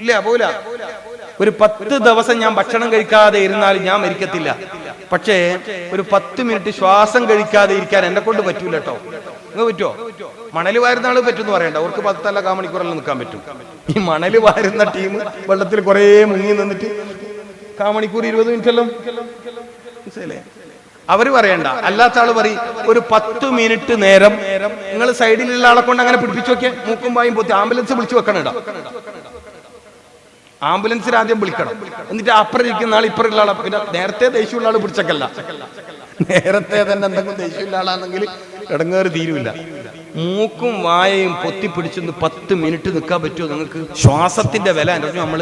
ഇല്ല പോല ഒരു പത്ത് ദിവസം ഞാൻ ഭക്ഷണം കഴിക്കാതെ ഇരുന്നാൽ ഞാൻ മരിക്കത്തില്ല. പക്ഷേ ഒരു പത്ത് മിനിറ്റ് ശ്വാസം കഴിക്കാതെ ഇരിക്കാൻ എന്നെ കൊണ്ട് പറ്റൂല കേട്ടോ നിങ്ങൾ പറ്റുമോ മണൽ വാരുന്ന ആൾ പറ്റുമെന്ന് പറയണ്ട. അവർക്ക് പത്തല്ല കാമണിക്കൂറെല്ലാം നിൽക്കാൻ പറ്റും. ഈ മണൽ വാരുന്ന ടീം വെള്ളത്തിൽ കുറേ മുങ്ങി നിന്നിട്ട് കാമണിക്കൂർ ഇരുപത് മിനിറ്റ് അവർ പറയണ്ട. അല്ലാത്ത ആൾ പറയും ഒരു പത്ത് മിനിറ്റ് നേരം നിങ്ങൾ സൈഡിലുള്ള ആളെ കൊണ്ട് അങ്ങനെ പിടിപ്പിച്ചു നോക്കിയാൽ മൂക്കും വായും പോത്തി ആംബുലൻസ് വിളിച്ചു വെക്കണം ഇടാം ആംബുലൻസിൽ ആദ്യം വിളിക്കണം. എന്നിട്ട് അപ്പുറം ഇരിക്കുന്ന ആൾ ഇപ്പുറമുള്ള ആളെ. പിന്നെ നേരത്തെ ദേഷ്യമുള്ള ആൾ പിടിച്ചക്കല്ല. നേരത്തെ തന്നെ എന്തെങ്കിലും ദേഷ്യമുള്ള ആളാണെങ്കിൽ ഇടങ്ങേറി തീരുമില്ല മൂക്കും വായയും പൊത്തി പിടിച്ചൊന്ന് പത്ത് മിനിറ്റ് നിൽക്കാൻ പറ്റുമോ നിങ്ങൾക്ക്? ശ്വാസത്തിന്റെ വില അറിഞ്ഞു നമ്മൾ?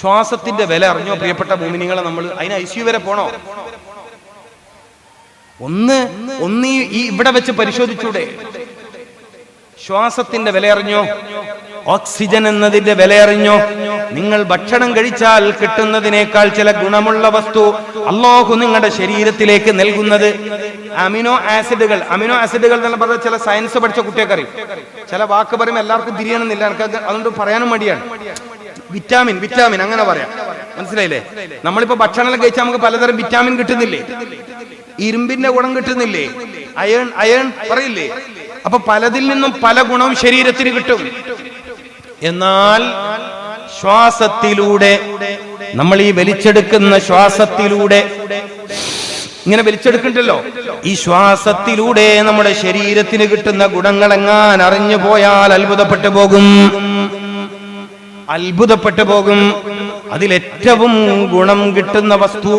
ശ്വാസത്തിന്റെ വില അറിഞ്ഞോ പ്രിയപ്പെട്ട ഭൂമിനികളെ നമ്മൾ അതിന് ഐ വരെ പോണോ? ഒന്ന് ഒന്ന് ഈ- ഇവിടെ വെച്ച് പരിശോധിച്ചൂടെ. ശ്വാസത്തിന്റെ വില അറിഞ്ഞോ? ഓക്സിജൻ എന്നതിന്റെ വില അറിഞ്ഞോ നിങ്ങൾ ഭക്ഷണം കഴിച്ചാൽ കിട്ടുന്നതിനേക്കാൾ ചില ഗുണമുള്ള വസ്തു അള്ളാഹു നിങ്ങളുടെ ശരീരത്തിലേക്ക് നൽകുന്നത്. അമിനോ ആസിഡുകൾ. അമിനോ ആസിഡുകൾ എന്ന് പറഞ്ഞ ചില സയൻസ് പഠിച്ച കുട്ടിയൊക്കെ അറിയും ചില വാക്ക് പറയുമ്പോൾ എല്ലാവർക്കും തിരിയണമെന്നില്ല. എനിക്ക് അത് അതുകൊണ്ട് പറയാനും മടിയാണ്. വിറ്റാമിൻ വിറ്റാമിൻ അങ്ങനെ പറയാം. മനസ്സിലായില്ലേ? നമ്മളിപ്പോ ഭക്ഷണം കഴിച്ചാൽ നമുക്ക് പലതരം വിറ്റാമിൻ കിട്ടുന്നില്ലേ? ഇരുമ്പിന്റെ ഗുണം കിട്ടുന്നില്ലേ? അയൺ അയൺ പറയില്ലേ? അപ്പൊ പലതിൽ നിന്നും പല ഗുണവും ശരീരത്തിന് കിട്ടും. എന്നാൽ ശ്വാസത്തിലൂടെ നമ്മൾ ഈ വലിച്ചെടുക്കുന്ന ശ്വാസത്തിലൂടെ ഇങ്ങനെ വലിച്ചെടുക്കണ്ടല്ലോ? ഈ ശ്വാസത്തിലൂടെ നമ്മുടെ ശരീരത്തിന് കിട്ടുന്ന ഗുണങ്ങളെങ്ങാൻ അറിഞ്ഞു പോയാൽ അത്ഭുതപ്പെട്ടു പോകും. അത്ഭുതപ്പെട്ടു പോകും. അതിലേറ്റവും ഗുണം കിട്ടുന്ന വസ്തു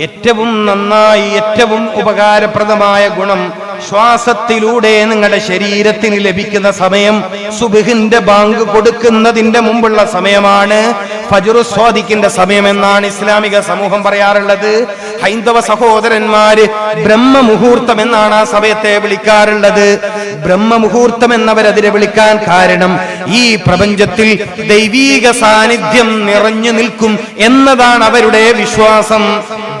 ഏറ്റവും നന്നായി ഏറ്റവും ഉപകാരപ്രദമായ ഗുണം ശ്വാസത്തിലൂടെ നിങ്ങളുടെ ശരീരത്തിന് ലഭിക്കുന്ന സമയം സുബിഹിന്റെ ബാങ്ക് കൊടുക്കുന്നതിന്റെ മുമ്പുള്ള സമയമാണ്. ഫജുറു സ്വാദിക്കിന്റെ സമയം എന്നാണ് ഇസ്ലാമിക സമൂഹം പറയാറുള്ളത്. ഹൈന്ദവ സഹോദരന്മാര് ബ്രഹ്മ മുഹൂർത്തം എന്നാണ് ആ സമയത്തെ വിളിക്കാറുള്ളത്. ബ്രഹ്മ മുഹൂർത്തം എന്നവരതിനെ വിളിക്കാൻ കാരണം ഈ പ്രപഞ്ചത്തിൽ ദൈവീക സാന്നിധ്യം നിറഞ്ഞു നിൽക്കും എന്നതാണ് അവരുടെ വിശ്വാസം.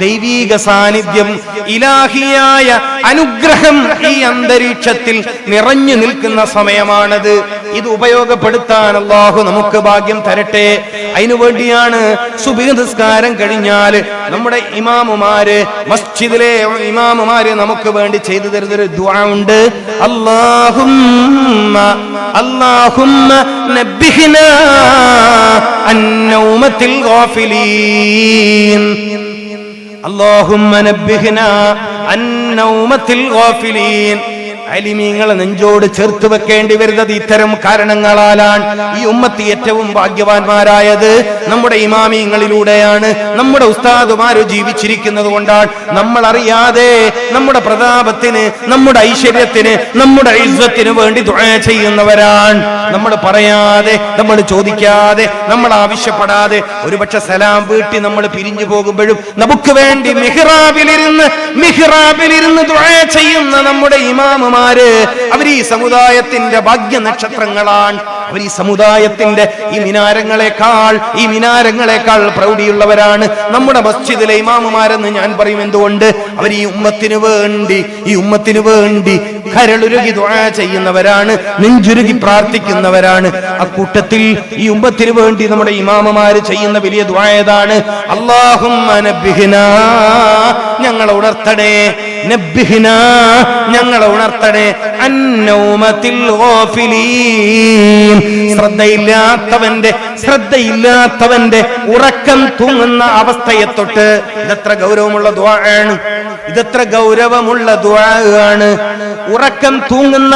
ദൈവീക സാന്നിധ്യം ഇലാഹിയായ അനുഗ്രഹം ഈ അന്തരീക്ഷത്തിൽ നിറഞ്ഞു നിൽക്കുന്ന സമയമാണത്. ഇത് ഉപയോഗപ്പെടുത്താൻ അള്ളാഹു നമുക്ക് ഭാഗ്യം തരട്ടെ. അതിനു വേണ്ടിയാണ് സുബഹി നിസ്കാരം കഴിഞ്ഞാൽ നമ്മുടെ ഇമാമുമാര് മസ്ജിദിലെ ഇമാമുമാര് നമുക്ക് വേണ്ടി ചെയ്തു തരുന്നൊരു ദുആ ഉണ്ട്. നബ്ബിഹ്നാ അന്നൗമത്തിൽ ഗാഫിലീൻ. اللهم نبهنا عن نومة الغافلين. അലിമീങ്ങളെ നെഞ്ചോട് ചേർത്ത് വെക്കേണ്ടി വരുന്നത് ഇത്തരം കാരണങ്ങളാലാണ് ഈ ഉമ്മത്ത് ഏറ്റവും ഭാഗ്യവാന്മാരായത്. നമ്മുടെ ഇമാമിങ്ങളിലൂടെയാണ്. നമ്മുടെ ഉസ്താദുമാര് ജീവിച്ചിരിക്കുന്നത് കൊണ്ടാണ്. നമ്മൾ അറിയാതെ നമ്മുടെ പ്രതാപത്തിന് നമ്മുടെ ഐശ്വര്യത്തിന് നമ്മുടെ ഇസ്വത്തിന് വേണ്ടി ചെയ്യുന്നവരാണ്. നമ്മൾ പറയാതെ നമ്മൾ ചോദിക്കാതെ നമ്മൾ ആവശ്യപ്പെടാതെ ഒരുപക്ഷെ സലാം വീട്ടി നമ്മൾ പിരിഞ്ഞു പോകുമ്പോഴും നമുക്ക് വേണ്ടി മിഹ്റാബിലിരുന്ന് മിഹ്റാബിലിരുന്ന് ചെയ്യുന്ന നമ്മുടെ ഇമാമുമാര് അവർ ഈ സമുദായത്തിന്റെ ഭാഗ്യ നക്ഷത്രങ്ങളാണ് അവർ ഈ സമുദായത്തിന്റെ ഈ മിനാരങ്ങളെക്കാൾ ഈ മിനാരങ്ങളെക്കാൾ പ്രൗഢിയുള്ളവരാണ്. നമ്മുടെ മസ്ജിദിലെ ഇമാമുമാരെന്ന് ഞാൻ പറയും എന്തുകൊണ്ട്? അവർ ഈ ഉമ്മത്തിന് വേണ്ടി ഈ ഉമ്മത്തിന് വേണ്ടി കരളുരുകി ദുആ ചെയ്യുന്നവരാണ് നെഞ്ചുരുകി പ്രാർത്ഥിക്കുന്നവരാണ്. അക്കൂട്ടത്തിൽ ഈ ഉമ്മത്തിന് വേണ്ടി നമ്മുടെ ഇമാമമാര് ചെയ്യുന്ന വലിയ ദ്വായതാണ് നബ്ബിഹ്നാ ഞങ്ങളെ ഉണർത്തണേ. ഞങ്ങളെ ഉണർത്തണേ. അന്നൗമത്തിൽ ശ്രദ്ധയില്ലാത്തവന്റെ ശ്രദ്ധയില്ലാത്തവന്റെ ഉറക്കം തൂങ്ങുന്ന അവസ്ഥയെ തൊട്ട് ഇതെത്ര ഗൗരവമുള്ള ദ്വാരാണ് ഇതെത്ര ഗൗരവമുള്ള ദ്വാരാണ് ഉറക്കം തൂങ്ങുന്ന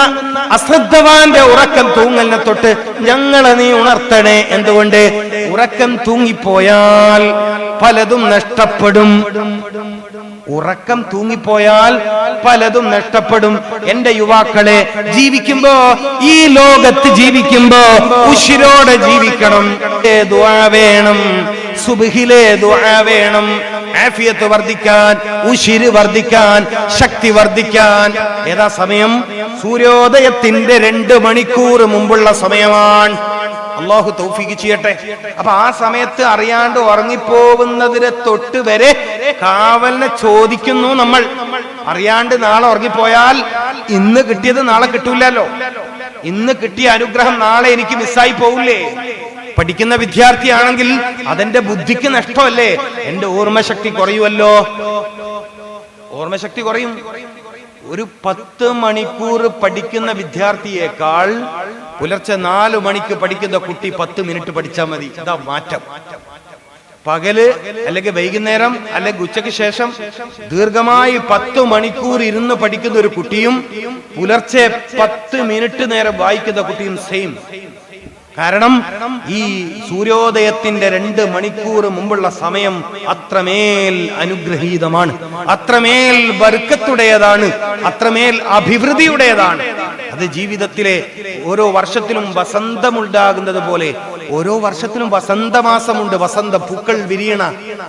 അശ്രദ്ധവാന്റെ ഉറക്കം തൂങ്ങലിനെ തൊട്ട് ഞങ്ങളെ നീ ഉണർത്തണേ. എന്തുകൊണ്ട്? ഉറക്കം തൂങ്ങിപ്പോയാൽ പലതും നഷ്ടപ്പെടും. ഉറക്കം തൂങ്ങിപ്പോയാൽ പലതും നഷ്ടപ്പെടും. എന്റെ യുവാക്കളെ ജീവിക്കുമ്പോ ഈ ലോകത്ത് ജീവിക്കുമ്പോ ഉശിരോടെ ജീവിക്കണം. വേണം. വേണം. ആഫിയത്ത് വർദ്ധിക്കാൻ ഉശിര് വർദ്ധിക്കാൻ ശക്തി വർദ്ധിക്കാൻ. ഏതാ സമയം? സൂര്യോദയത്തിന്റെ രണ്ട് മണിക്കൂർ മുമ്പുള്ള സമയമാണ്. അള്ളാഹു തൗഫീക്ക് ചെയ്യട്ടെ. അപ്പൊ ആ സമയത്ത് അറിയാണ്ട് ഉറങ്ങിപ്പോകുന്നതിനെ തൊട്ട് വരെ കാവലിനെ ചോദിക്കുന്നു നമ്മൾ. അറിയാണ്ട് നാളെ ഉറങ്ങിപ്പോയാൽ ഇന്ന് കിട്ടിയത് നാളെ കിട്ടൂലല്ലോ. ഇന്ന് കിട്ടിയ അനുഗ്രഹം നാളെ എനിക്ക് മിസ്സായി പോവില്ലേ? പഠിക്കുന്ന വിദ്യാർത്ഥിയാണെങ്കിൽ അതെന്റെ ബുദ്ധിക്ക് നഷ്ടമല്ലേ? എന്റെ ഓർമ്മശക്തി കുറയുമല്ലോ. ഓർമ്മശക്തി കുറയും. ഒരു പത്ത് മണിക്കൂർ പഠിക്കുന്ന വിദ്യാർത്ഥിയേക്കാൾ പുലർച്ചെ നാല് മണിക്ക് പഠിക്കുന്ന കുട്ടി പത്ത് മിനിറ്റ് പഠിച്ചാൽ മതി. ഇതാ മാറ്റം. പകൽ അല്ലെങ്കിൽ വൈകുന്നേരം അല്ലെങ്കിൽ ഉച്ചയ്ക്ക് ശേഷം ദീർഘമായി പത്ത് മണിക്കൂർ ഇരുന്ന് പഠിക്കുന്ന ഒരു കുട്ടിയും പുലർച്ചെ പത്ത് മിനിറ്റ് നേരം വായിക്കുന്ന കുട്ടിയും സെയിം കാരണം ഈ സൂര്യോദയത്തിന്റെ രണ്ട് മണിക്കൂർ മുമ്പുള്ള സമയം അത്രമേൽ അനുഗ്രഹീതമാണ്. അത്രമേൽ വർക്കത്തുടേതാണ് അത്രമേൽ അഭിവൃദ്ധിയുടേതാണ്. അത് ജീവിതത്തിലെ ഓരോ വർഷത്തിലും വസന്തമുണ്ടാകുന്നത് പോലെ ഓരോ വർഷത്തിലും വസന്തമാസമുണ്ട്. വസന്ത പൂക്കൾ വിരിയണ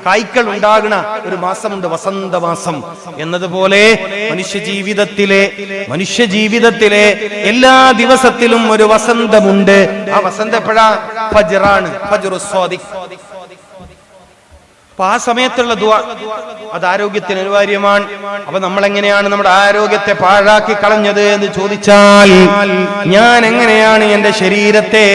കായ്ക്കൾ ഉണ്ടാകണ ഒരു മാസമുണ്ട് വസന്തമാസം. എന്നതുപോലെ മനുഷ്യ ജീവിതത്തിലെ മനുഷ്യ ജീവിതത്തിലെ എല്ലാ ദിവസത്തിലും ഒരു വസന്തമുണ്ട്. ആ വസന്ത എപ്പോഴാ ഫജറാണ് ഫജറു സ്വാദിഖ് അപ്പൊ ആ സമയത്തുള്ള ദുവ അത് ആരോഗ്യത്തിന് അനിവാര്യമാണ് അപ്പൊ നമ്മൾ എങ്ങനെയാണ് നമ്മുടെ ആരോഗ്യത്തെ പാഴാക്കി കളഞ്ഞത് എന്ന് ചോദിച്ചാൽ ഞാൻ എങ്ങനെയാണ് എന്റെ ശരീരത്തെ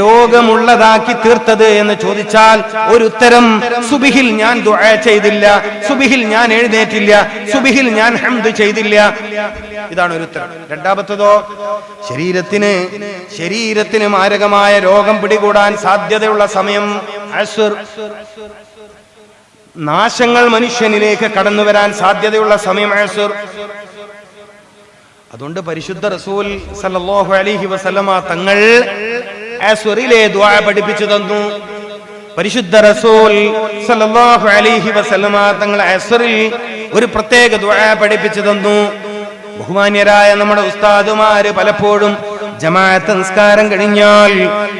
രോഗമുള്ളതാക്കി തീർത്തത് എന്ന് ചോദിച്ചാൽ ഒരു ഉത്തരം സുബിഹിൽ ഞാൻ ദുആ ചെയ്തില്ല സുബിഹിൽ ഞാൻ എഴുന്നേറ്റില്ല സുബിഹിൽ ഞാൻ ഹംദ് ചെയ്തില്ല. ഇതാണ് ഒരു ഉത്തരം രണ്ടാമത്തതോ ശരീരത്തിന് ശരീരത്തിന് മാരകമായ രോഗം പിടികൂടാൻ സാധ്യതയുള്ള സമയം നാശങ്ങൾ മനുഷ്യനിലേക്ക് കടന്നു വരാൻ സാധ്യതയുള്ള സമയം അസുർ അതുകൊണ്ട് പരിശുദ്ധ റസൂൽ സല്ലല്ലാഹു അലൈഹി വസല്ലമ തങ്ങൾ അസുറിലെ ദുആ പഠിപ്പിച്ചു തന്നു. പരിശുദ്ധ റസൂൽ സല്ലല്ലാഹു അലൈഹി വസല്ലമ തങ്ങൾ അസുറിൽ ഒരു പ്രത്യേക ദുആ പഠിപ്പിച്ചു തന്നു. ബഹുമാന്യരായ നമ്മുടെ ഉസ്താദുമാര് പലപ്പോഴും ജമാഅത്ത് നിസ്കാരം കഴിഞ്ഞാൽ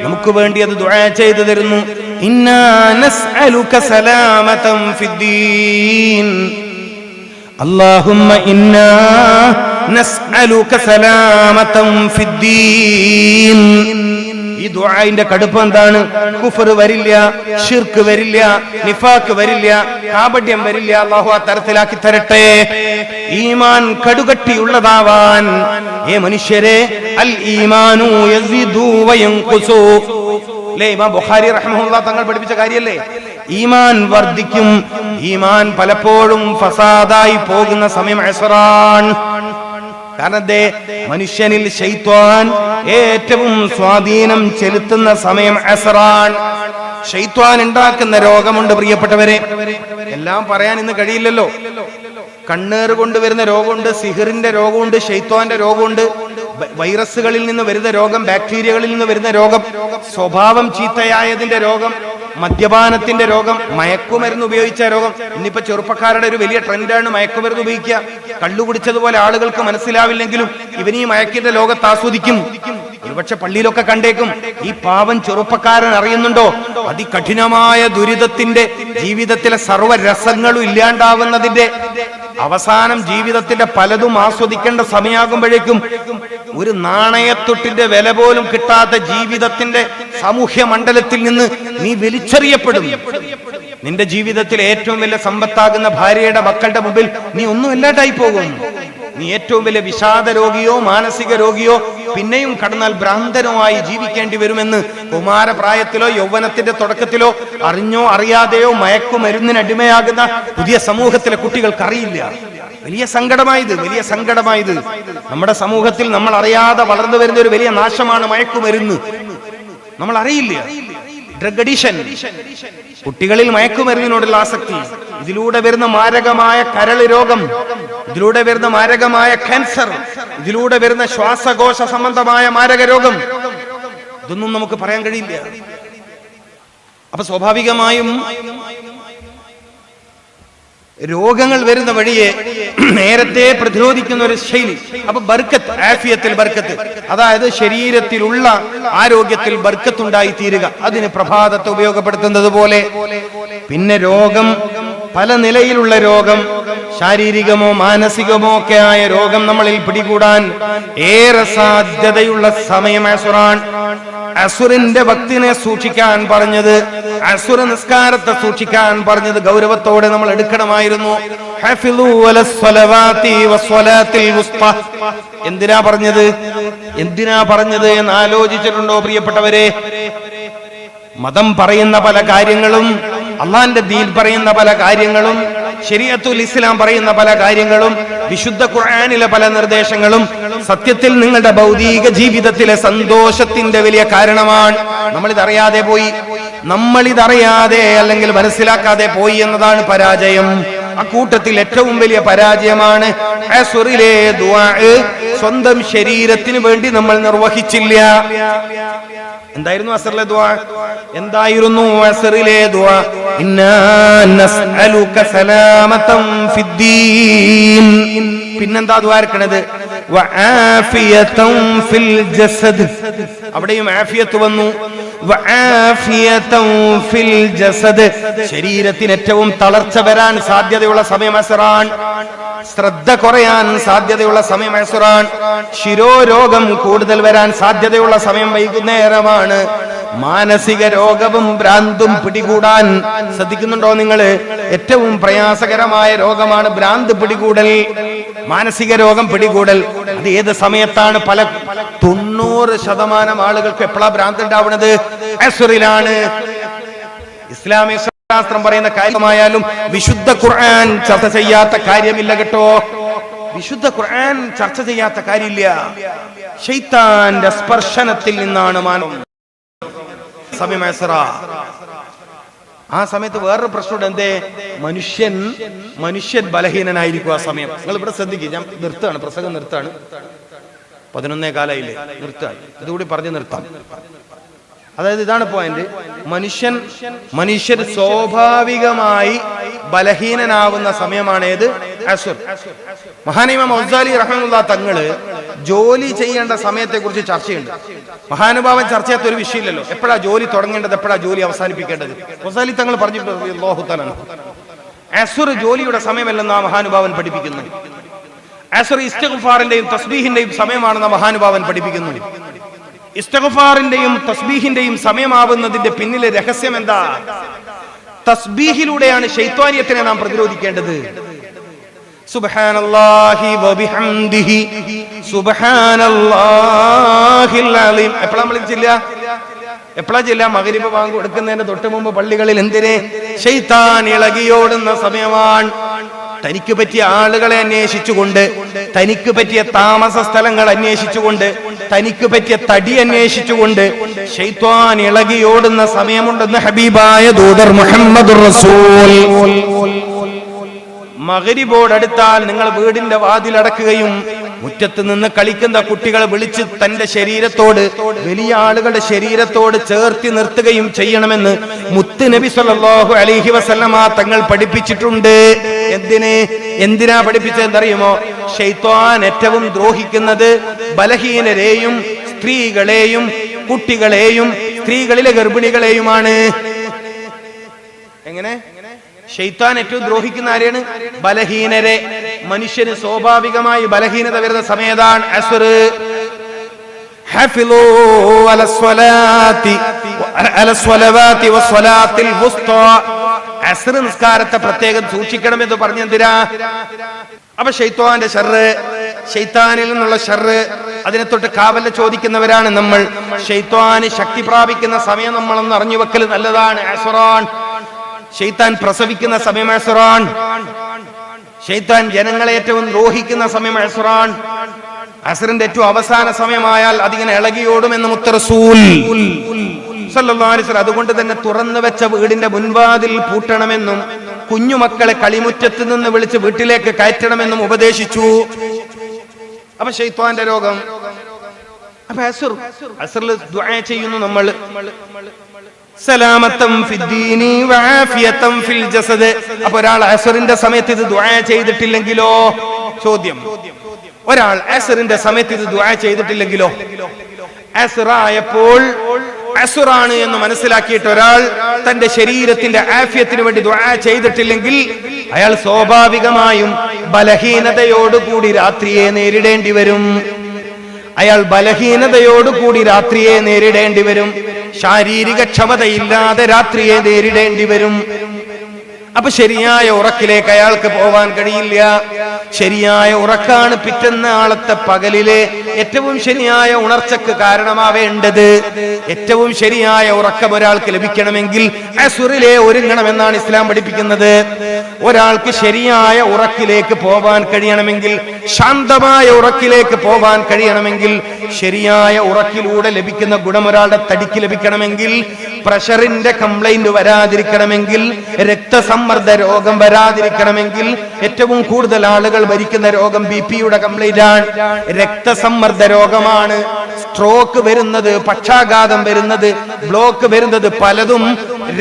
നമുക്ക് വേണ്ടി അത് ദുആ ചെയ്തു തരുന്നു. ഇന്നാ നസ്അലുക സലാമതൻ ഫിദ്ദീൻ اللهم إنا نسألك سلامة في الدين ഈ ദുആന്റെ കടുപ്പം എന്താണ് കുഫർ വരില്ല ഷിർക്ക് വരില്ല നിഫാക്ക് വരില്ല കാപട്യം വരില്ല അള്ളാഹു ആ തരത്തിലാക്കി തരട്ടെ ഈമാൻ കടുകട്ടിയുള്ളതാവാൻ ഏ മനുഷ്യരെ അൽ ഈമാനു യസിദു വയൻഖുസു അല്ലേ ഇമാം ബുഖാരി റഹ്മഹുല്ല തങ്ങൾ പഠിപ്പിച്ച കാര്യല്ലേ? ഈമാൻ വർദ്ധിക്കും ഈമാൻ പലപ്പോഴും ഫസാദായി പോകുന്ന സമയം അസറാൻ കാരണം മനുഷ്യനിൽ ശൈത്വാൻ ഏറ്റവും സ്വാധീനം ചെലുത്തുന്ന സമയം അസറാൻ ഷെയ്ത്വാൻ ഉണ്ടാക്കുന്ന രോഗമുണ്ട് പ്രിയപ്പെട്ടവരെ. എല്ലാം പറയാൻ ഇന്ന് കഴിയില്ലല്ലോ. കണ്ണേറ് കൊണ്ടുവരുന്ന രോഗമുണ്ട് സിഹിറിന്റെ രോഗമുണ്ട് ഷെയ്ത്വാന്റെ രോഗമുണ്ട്. വൈറസുകളിൽ നിന്ന് വരുന്ന രോഗം ബാക്ടീരിയകളിൽ നിന്ന് വരുന്ന രോഗം സ്വഭാവം ചീത്തയായതിന്റെ രോഗം മദ്യപാനത്തിന്റെ രോഗം മയക്കുമരുന്ന് ഉപയോഗിച്ച രോഗം. ഇന്നിപ്പോ ചെറുപ്പക്കാരുടെ ഒരു വലിയ ട്രെൻഡാണ് മയക്കുമരുന്ന് ഉപയോഗിക്കുക. കള്ളു കുടിച്ചതുപോലെ ആളുകൾക്ക് മനസ്സിലാവില്ലെങ്കിലും ഇവൻ മയക്കിന്റെ ലോകത്ത് ആസ്വദിക്കും. ഒരുപക്ഷെ പള്ളിയിലൊക്കെ കണ്ടേക്കും. ഈ പാവം ചെറുപ്പക്കാരൻ അറിയുന്നുണ്ടോ? അതികഠിനമായ ദുരിതത്തിന്റെ ജീവിതത്തിലെ സർവ രസങ്ങളും ഇല്ലാണ്ടാവുന്നതിന്റെ അവസാനം ജീവിതത്തിന്റെ പലതും ആസ്വദിക്കേണ്ട സമയമാകുമ്പോഴേക്കും ഒരു നാണയത്തൊട്ടിന്റെ വില പോലും കിട്ടാത്ത ജീവിതത്തിന്റെ സാമൂഹ്യ മണ്ഡലത്തിൽ നിന്ന് നീ വലിച്ചെറിയപ്പെടും. നിന്റെ ജീവിതത്തിൽ ഏറ്റവും വലിയ സമ്പത്താകുന്ന ഭാര്യയുടെ മക്കളുടെ മുമ്പിൽ നീ ഒന്നും ഇല്ലാണ്ടായി പോകും. നീ ഏറ്റവും വലിയ വിഷാദ രോഗിയോ മാനസിക രോഗിയോ പിന്നെയും കടന്നാൽ ഭ്രാന്തനോ ആയി ജീവിക്കേണ്ടി വരുമെന്ന് കുമാരപ്രായത്തിലോ യൗവനത്തിന്റെ തുടക്കത്തിലോ അറിഞ്ഞോ അറിയാതെയോ മയക്കുമരുന്നിന് അടിമയാകുന്ന പുതിയ സമൂഹത്തിലെ കുട്ടികൾക്ക് അറിയില്ല വലിയ സങ്കടമായത് വലിയ സങ്കടമായത്. നമ്മുടെ സമൂഹത്തിൽ നമ്മൾ അറിയാതെ വളർന്നു വരുന്ന ഒരു വലിയ നാശമാണ് മയക്കുമരുന്ന്. നമ്മൾ അറിയില്ല ഡ്രഗ് അഡീഷൻ കുട്ടികളിൽ മയക്കുമരുന്നിനോടുള്ള ആസക്തി. ഇതിലൂടെ വരുന്ന മാരകമായ കരൾ രോഗം ഇതിലൂടെ വരുന്ന മാരകമായ ക്യാൻസർ ഇതിലൂടെ വരുന്ന ശ്വാസകോശ സംബന്ധമായ മാരക രോഗം ഇതൊന്നും നമുക്ക് പറയാൻ കഴിയില്ല. അപ്പൊ സ്വാഭാവികമായും രോഗങ്ങൾ വരുന്ന വഴിയെ നേരത്തെ പ്രതിരോധിക്കുന്ന ഒരു ശൈലി. അപ്പൊ ബർക്കത്ത് ആഫിയത്തിൽ ബർക്കത്ത്. അതായത് ശരീരത്തിലുള്ള ആരോഗ്യത്തിൽ ബർക്കത്തുണ്ടായി തീരുക അതിന് പ്രഭാതത്തെ ഉപയോഗപ്പെടുത്തുന്നത് പോലെ. പിന്നെ രോഗം പല നിലയിലുള്ള രോഗം ശാരീരികമോ മാനസികമോ ഒക്കെ ആയ രോഗം നമ്മളിൽ പിടികൂടാൻ ഏറെ സാധ്യതയുള്ള സമയം അസുറാൻ അസുറിന്റെ ഭക്തിനെ സൂക്ഷിക്കാൻ പറഞ്ഞത് അസുര നിസ്കാരത്തെ സൂക്ഷിക്കാൻ പറഞ്ഞത് ഗൗരവത്തോടെ നമ്മൾ എടുക്കണമായിരുന്നു. എന്തിനാ പറഞ്ഞത്? എന്തിനാ പറഞ്ഞത് എന്ന് ആലോചിച്ചിട്ടുണ്ടോ പ്രിയപ്പെട്ടവരെ? മതം പറയുന്ന പല കാര്യങ്ങളും അള്ളാന്റെ ദീൻ പറയുന്ന പല കാര്യങ്ങളും ശരിയത്തുൽ ഇസ്ലാം പറയുന്ന പല കാര്യങ്ങളും വിശുദ്ധ ഖുർആനിലെ പല നിർദ്ദേശങ്ങളും സത്യത്തിൽ നിങ്ങളുടെ ഭൗതിക ജീവിതത്തിലെ സന്തോഷത്തിന്റെ വലിയ കാരണമാണ്. നമ്മളിതറിയാതെ പോയി. നമ്മളിതറിയാതെ അല്ലെങ്കിൽ മനസ്സിലാക്കാതെ പോയി എന്നതാണ് പരാജയം. ആ കൂട്ടത്തിൽ ഏറ്റവും വലിയ പരാജയമാണ് സ്വന്തം ശരീരത്തിന് വേണ്ടി നമ്മൾ നിർവഹിച്ചില്ല. എന്തായിരുന്നു അസറിലെ ദുആ? എന്തായിരുന്നു അസറിലെ ദുആ? ഇന്നാ നസ്അലുക സലാമതൻ ഫിദ്ദീൻ. പിന്നെന്താ ഫിൽ ജസദ് അവിടെയും ആഫിയത്ത് വന്നു. ശരീരത്തിന് ഏറ്റവും തളർച്ച വരാൻ സാധ്യതയുള്ള സമയം അസുറാൻ. ശ്രദ്ധ കുറയാൻ സാധ്യതയുള്ള സമയം അസുറാൻ. ശിരോരോഗം കൂടുതൽ വരാൻ സാധ്യതയുള്ള സമയം വൈകുന്നേരമാണ്. മാനസിക രോഗവും ഭ്രാന്തും പിടികൂടാൻ. ശ്രദ്ധിക്കുന്നുണ്ടോ നിങ്ങൾ ഏറ്റവും പ്രയാസകരമായ രോഗമാണ് ഭ്രാന്ത് പിടികൂടൽ. മാനസിക രോഗം പിടികൂടൽ അത് ഏത് സമയത്താണ് പല തൊണ്ണൂറ് ശതമാനം ആളുകൾക്ക് എപ്പോഴാ ഭ്രാന്ത് ഉണ്ടാവുന്നത് അസുറിലാണ്. ഇസ്ലാമിക ശാസ്ത്രം പറയുന്ന കാര്യമായാലും വിശുദ്ധ ഖുർആൻ ചർച്ച ചെയ്യാത്ത കാര്യമില്ല കേട്ടോ. വിശുദ്ധ ഖുർആൻ ചർച്ച ചെയ്യാത്ത കാര്യമില്ല. ശൈത്താന്റെ സ്പർശനത്തിൽ നിന്നാണ് മാനം. സമയം ആ സമയത്ത് വേറൊരു പ്രശ്നമുണ്ട്. എന്തേ? മനുഷ്യൻ മനുഷ്യൻ ബലഹീനനായിരിക്കും ആ സമയം. നിങ്ങൾ ഇവിടെ ശ്രദ്ധിക്കുക ഞാൻ നിർത്താണ് പ്രസംഗം നിർത്താണ് പതിനൊന്നേ കാലായില്ലേ? നിർത്താൻ ഇതുകൂടി പറഞ്ഞ് നിർത്താം. അതായത് ഇതാണ് പോയിന്റ് മനുഷ്യൻ മനുഷ്യർ സ്വാഭാവികമായി ബലഹീനനാവുന്ന സമയമാണ് ഏത് അസുർ. മൗസാലി റഹമുല്ല തങ്ങൾ ജോലി ചെയ്യേണ്ട സമയത്തെ കുറിച്ച് ചർച്ചയുണ്ട്. മഹാനുഭാവൻ ചർച്ച ചെയ്യാത്ത ഒരു വിഷയമില്ലല്ലോ. എപ്പോഴാ ജോലി തുടങ്ങേണ്ടത്? എപ്പോഴാ ജോലി അവസാനിപ്പിക്കേണ്ടത്? ഔസാലി തങ്ങൾ പറഞ്ഞിട്ടുണ്ട് അസുർ ജോലിയുടെ സമയമല്ലെന്ന് ആ മഹാനുഭാവൻ പഠിപ്പിക്കുന്നു. അസുർ ഇസ്റ്റഗുഫാറിന്റെയും തസ്ബീഹിന്റെയും സമയമാണെന്ന് മഹാനുഭാവൻ പഠിപ്പിക്കുന്നു. ഇസ്റ്റഗുഫാറിന്റെയും തസ്ബീഹിന്റെയും സമയമാവുന്നതിന്റെ പിന്നിലെ രഹസ്യം എന്താ? തസ്ബീഹിലൂടെയാണ് ശൈത്വാനിയത്തിനെ നാം പ്രതിരോധിക്കേണ്ടത്. സുബ്ഹാനല്ലാഹി വബിഹംദിഹി. സുബ്ഹാനല്ലാഹിൽ അലീം എപ്പോഴാ നമ്മൾ ചെല്ല എപ്പോഴാ ചെല്ല മകരിബ് വാങ്ങി കൊടുക്കുന്നതിന്റെ തൊട്ട് മുമ്പ് പള്ളികളിൽ എന്തിനെ? ശൈത്താൻ ഇളകിയോടുന്ന സമയമാണ്. തനിക്ക് പറ്റിയ ആളുകളെ അന്വേഷിച്ചുകൊണ്ട് തനിക്ക് പറ്റിയ താമസ സ്ഥലങ്ങൾ അന്വേഷിച്ചുകൊണ്ട് തനിക്ക് പറ്റിയ തടി അന്വേഷിച്ചുകൊണ്ട് ഷെയ്ത്വാൻ ഇളകിയോടുന്ന സമയമുണ്ടെന്ന് ഹബീബായ ദൂതർ മുഹമ്മദ് റസൂൽ. മകരിബോട് അടുത്താൽ നിങ്ങൾ വീടിന്റെ വാതിലടക്കുകയും മുറ്റത്ത് നിന്ന് കളിക്കുന്ന കുട്ടികളെ വിളിച്ച് തന്റെ ശരീരത്തോട് വലിയ ആളുകളുടെ ശരീരത്തോട് ചേർത്തി നിർത്തുകയും ചെയ്യണമെന്ന് മുത്ത് നബി സല്ലല്ലാഹു അലൈഹി വസല്ലമ തങ്ങൾ പഠിപ്പിച്ചിട്ടുണ്ട്. എന്തിനെ? എന്തിനാ പഠിപ്പിച്ചതെന്നറിയുമോ? ഷെയ്ത്വാൻ ഏറ്റവും ദ്രോഹിക്കുന്നത് ബലഹീനരെയും സ്ത്രീകളെയും കുട്ടികളെയും സ്ത്രീകളിലെ ഗർഭിണികളെയുമാണ്. എങ്ങനെ? ഷെയ്ത്താൻ ഏറ്റവും ദ്രോഹിക്കുന്ന ആരെയാണ്? ബലഹീനരെ. മനുഷ്യന് സ്വാഭാവികമായി ബലഹീനത വരുന്ന സമയതാണ് അസുർ നിസ്കാരത്തെ പ്രത്യേകം സൂക്ഷിക്കണം എന്ന് പറഞ്ഞെന്തിനാ അപ്പൊ ഷെയ്ത്താന്റെ ഷർറ് ഷെയ്ത്താനിൽ നിന്നുള്ള ഷർറ് അതിനെ തൊട്ട് കാവല്ല ചോദിക്കുന്നവരാണ് നമ്മൾ. ഷെയ്ത്താന് ശക്തി പ്രാപിക്കുന്ന സമയം നമ്മളൊന്ന് അറിഞ്ഞു വെക്കൽ നല്ലതാണ് ആസുറാൻ ഷെയ്ത്താൻ പ്രസവിക്കുന്ന സമയം അസുറാൻ. ഷെയ്ത്താൻ ജനങ്ങളെ ഏറ്റവും ദ്രോഹിക്കുന്ന സമയം അസുറാൻ. അസറിന്റെ ഏറ്റവും അവസാന സമയമായാൽ അതിങ്ങനെ ഇളകിയോടുമെന്ന് മുത്തറസൂൽ അതുകൊണ്ട് തന്നെ തുറന്നു വെച്ച വീടിന്റെ മുൻവാതിൽ പൂട്ടണമെന്നും കുഞ്ഞുമക്കളെ കളിമുറ്റത്ത് നിന്ന് വിളിച്ച് വീട്ടിലേക്ക് കയറ്റണമെന്നും ഉപദേശിച്ചു. അപ്പൊ ഷെയ്ത്വാന്റെ രോഗം. അപ്പൊ അസുർ അസുറിൽ ചെയ്യുന്നു നമ്മൾ. സലാമത്തം ഫിദ്ദീനി ഫിൽ അപ്പൊ ഒരാൾ അസറിന്റെ സമയത്ത് ഇത് ദുആ ചെയ്തിട്ടില്ലെങ്കിലോ? ചോദ്യം. ഒരാൾ അസറിന്റെ സമയത്ത് ഇത് ദുആ ചെയ്തിട്ടില്ലെങ്കിലോ? അസറായപ്പോൾ അസുറാണ് എന്ന് മനസ്സിലാക്കിയിട്ട് ഒരാൾ തന്റെ ശരീരത്തിന്റെ ആഫ്യത്തിന് വേണ്ടി ദുആ ചെയ്തിട്ടില്ലെങ്കിൽ അയാൾ സ്വാഭാവികമായും ബലഹീനതയോടുകൂടി രാത്രിയെ നേരിടേണ്ടി വരും. അയാൾ ബലഹീനതയോടുകൂടി രാത്രിയെ നേരിടേണ്ടി വരും. ശാരീരിക ക്ഷമതയില്ലാതെ രാത്രിയെ നേരിടേണ്ടി വരും. അപ്പൊ ശരിയായ ഉറക്കിലേക്ക് അയാൾക്ക് പോവാൻ കഴിയില്ല. ശരിയായ ഉറക്കാണ് പിറ്റെന്ന ആളത്തെ പകലിലെ ഏറ്റവും ശരിയായ ഉണർച്ചക്ക് കാരണമാവേണ്ടത്. ഏറ്റവും ശരിയായ ഉറക്കം ഒരാൾക്ക് ലഭിക്കണമെങ്കിൽ അസുറിലെ ഒരുങ്ങണമെന്നാണ് ഇസ്ലാം പഠിപ്പിക്കുന്നത്. ഒരാൾക്ക് ശരിയായ ഉറക്കിലേക്ക് പോവാൻ കഴിയണമെങ്കിൽ ശാന്തമായ ഉറക്കിലേക്ക് പോവാൻ കഴിയണമെങ്കിൽ ശരിയായ ഉറക്കിലൂടെ ലഭിക്കുന്ന ഗുണം ഒരാളുടെ തടിക്ക് ലഭിക്കണമെങ്കിൽ പ്രഷറിന്റെ കംപ്ലൈന്റ് വരാതിരിക്കണമെങ്കിൽ രക്തസമ്മർദ്ദ രോഗം വരാതിരിക്കണമെങ്കിൽ ഏറ്റവും കൂടുതൽ ആളുകൾ ഭരിക്കുന്ന രോഗം ബി പിയുടെ കംപ്ലൈന്റ് ആണ്. രക്തസമ്മർദ്ദ രോഗമാണ്. സ്ട്രോക്ക് വരുന്നത് പക്ഷാഘാതം വരുന്നത് ബ്ലോക്ക് വരുന്നത് പലതും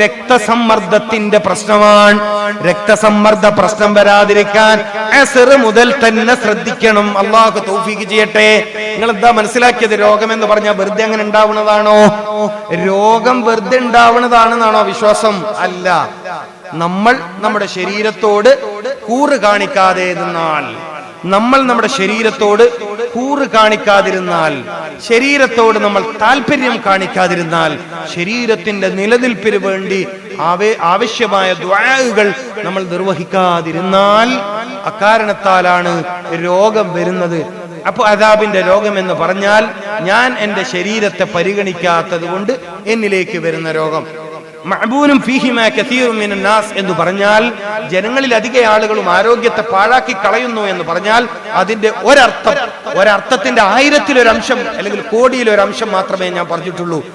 രക്തസമ്മർദ്ദത്തിന്റെ പ്രശ്നമാണ്. രക്തസമ്മർദ്ദ പ്രശ്നം വരാതിരിക്കാൻ മുതൽ തന്നെ ശ്രദ്ധിക്കണം. അള്ളാഹു തൗഫീക്ക് ചെയ്യട്ടെ. നിങ്ങൾ എന്താ മനസ്സിലാക്കിയത്? രോഗം എന്ന് പറഞ്ഞാൽ വെറുതെ അങ്ങനെ ഉണ്ടാവുന്നതാണോ? രോഗം വെറുതെ ഉണ്ടാവുന്നതാണെന്നാണോ വിശ്വാസം? അല്ല. നമ്മൾ നമ്മുടെ ശരീരത്തോട് കൂറ് കാണിക്കാതെ നിന്നാൽ നമ്മൾ നമ്മുടെ ശരീരത്തോട് കൂറ് കാണിക്കാതിരുന്നാൽ ശരീരത്തോട് നമ്മൾ താല്പര്യം കാണിക്കാതിരുന്നാൽ ശരീരത്തിന്റെ നിലനിൽപ്പിന് വേണ്ടി ആവേ ആവശ്യമായ ദ്വാകൾ നമ്മൾ നിർവഹിക്കാതിരുന്നാൽ അക്കാരണത്താലാണ് രോഗം വരുന്നത്. അപ്പൊ അതാബിന്റെ രോഗം എന്ന് പറഞ്ഞാൽ ഞാൻ എന്റെ ശരീരത്തെ പരിഗണിക്കാത്തത് കൊണ്ട് എന്നിലേക്ക് വരുന്ന രോഗം. മഹബൂനും എന്ന് പറഞ്ഞാൽ ജനങ്ങളിൽ അധിക ആളുകളും ആരോഗ്യത്തെ പാഴാക്കി കളയുന്നു എന്ന് പറഞ്ഞാൽ അതിന്റെ ഒരർത്ഥം ഒരർത്ഥത്തിന്റെ ആയിരത്തിലൊരംശം അല്ലെങ്കിൽ കോടിയിലൊരംശം മാത്രമേ ഞാൻ പറഞ്ഞിട്ടുള്ളൂ.